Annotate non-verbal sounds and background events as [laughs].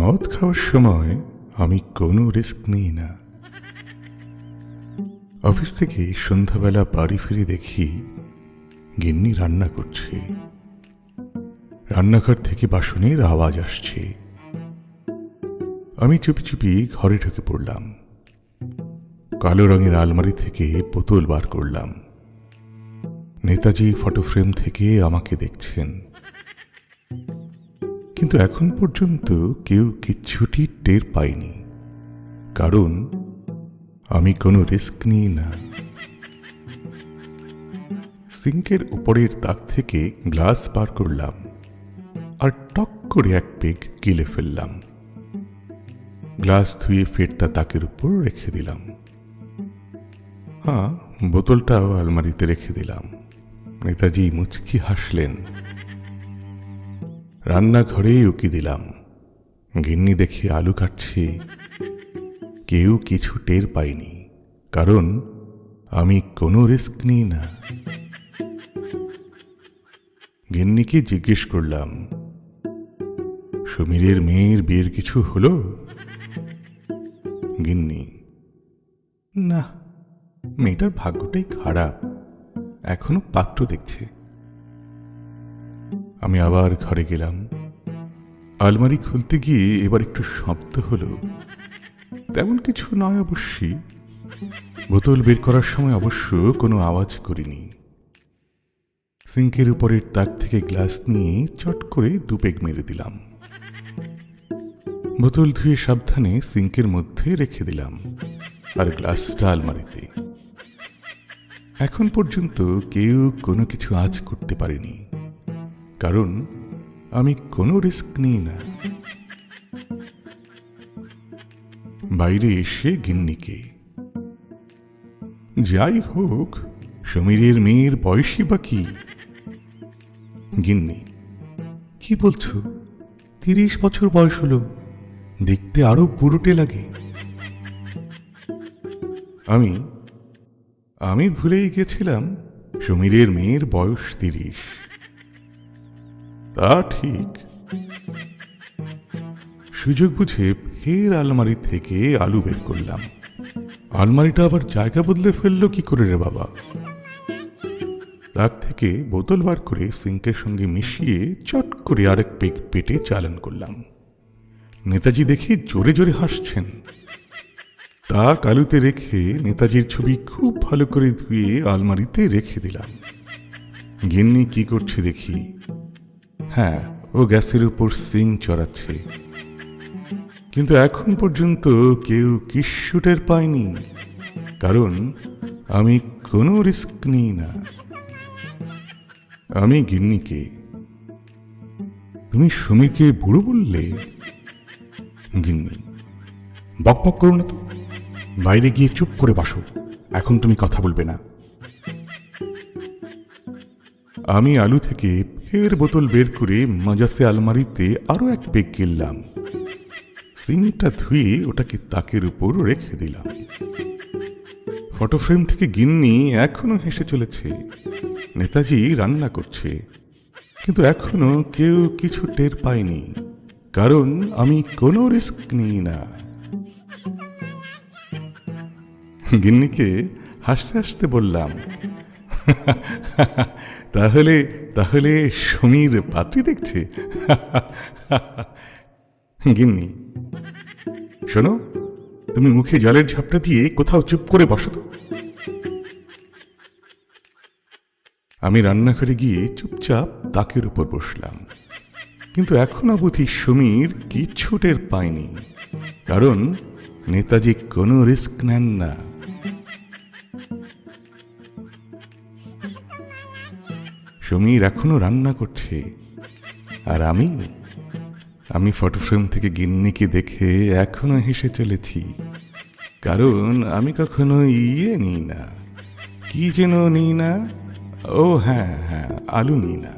মদ খাওয়ার সময় আমি কোনো রিস্ক নিই না। অফিস থেকে সন্ধ্যাবেলা বাড়ি ফিরে দেখি গিন্নি রান্না করছে। রান্নাঘর থেকে বাসনের আওয়াজ আসছে। আমি চুপি চুপি ঘরে ঢুকে পড়লাম। কালো রঙের আলমারি থেকে বোতল বার করলাম। নেতাজি ফটো ফ্রেম থেকে আমাকে দেখছেন। কিন্তু এখন পর্যন্ত কেউ কিচ্ছুটি টের পায়নি। কারণ আমি কোনো রিস্ক নিই না। সিঙ্কের উপরের তাক থেকে গ্লাস বার করলাম আর টক করে এক পেগ গিলে ফেললাম। গ্লাস ধুয়ে ফের তা তাকের উপর রেখে দিলাম। হ্যাঁ বোতলটাও আলমারিতে রেখে দিলাম। নেতাজি মুচকি হাসলেন। রান্নাঘরে উকি দিলাম। গিন্নি দেখে আলু কাটছে। কেউ কিছু টের পায়নি, কারণ আমি কোনো রিস্ক নিই না। গিন্নিকে জিজ্ঞেস করলাম, সমীরের মেয়ের বিয়ের কিছু হলো? গিন্নি, না, মেয়েটার ভাগ্যটাই খারাপ। এখনও পাত্র দেখছে। আমি আবার ঘরে গেলাম। আলমারি খুলতে গিয়ে এবার একটু শব্দ হলো। তেমন কিছু নয় অবশ্যই বোতল বের করার সময় অবশ্য কোনো আওয়াজ করিনি। সিঙ্কের উপরের তাক থেকে গ্লাস নিয়ে চট করে দুপেগ মেরে দিলাম। বোতল ধুয়ে সাবধানে সিঙ্কের মধ্যে রেখে দিলাম, আর গ্লাসটা আলমারিতে। এখন পর্যন্ত কেউ কোনো কিছু আজ করতে পারেনি। কারণ আমি কোনো রিস্ক নিই না। বাইরে এসে গিন্নিকে, যাই হোক, সমীরের মেয়ের বয়সী বা কি? গিন্নি, কি বলছো? তিরিশ বছর বয়স হলো, দেখতে আরও বুড়োটে লাগে। আমি আমি ভুলেই গেছিলাম সমীরের মেয়ের বয়স তিরিশ। তা ঠিক। সুযোগ বুঝে ফের আলমারি থেকে আলু বের করলাম। আলমারিটা আবার জায়গা বদলে ফেলল কি করে রে বাবা? তার থেকে বোতল বার করে সিঙ্কের সঙ্গে মিশিয়ে চট করে আরেক পেক পেটে চালান করলাম। নেতাজি দেখে জোরে জোরে হাসছেন। তা কালুতে রেখে নেতাজির ছবি খুব ভালো করে ধুয়ে আলমারিতে রেখে দিলাম। গিন্নি কি করছে দেখি। হ্যাঁ ও গ্যাসের উপর সিং চড়াচ্ছে। কিন্তু এখন পর্যন্ত কেউ কিস্যুটের পায়নি, কারণ আমি কোনো রিস্ক নিই না। আমি গিন্নিকে, তুমি সমীরকে বুড়ো বললে? গিন্নি, বক বক করো না তো, বাইরে গিয়ে চুপ করে বসো, এখন তুমি কথা বলবে না। আমি আলু থেকে ফের বোতল বের করে মাজাসে আলমারিতে আরও এক পেগ কিনলাম। সিংটা ধুয়ে ওটাকে তাকের উপর রেখে দিলাম। ফটো ফ্রেম থেকে গিন্নি এখনও হেসে চলেছে, নেতাজি রান্না করছে, কিন্তু এখনও কেউ কিছু টের পায়নি, কারণ আমি কোনো রিস্ক নিই না। গিন্নিকে হাসতে হাসতে বললাম [laughs] তাহলে তাহলে সমীর পাত্রী দেখছে। [laughs] গিন্নি, শোনো, তুমি মুখে জলের ঝাপটা দিয়ে কোথাও চুপ করে বসো তো। আমি রান্নাঘরে গিয়ে চুপচাপ তাকের উপর বসলাম। কিন্তু এখনও বুঝি সমীর কিচ্ছু টের পায়নি। কারণ নেতাজি কোনো রিস্ক নেন না। সমীর এখনও রান্না করছে। আর আমি? আমি ফটো ফ্রেম থেকে গিন্নিকে দেখে এখনও হেসে চলেছি। কারণ আমি কখনো ইয়ে নিই না। কি যেন নিই না? ও হ্যাঁ হ্যাঁ আলু নিই না।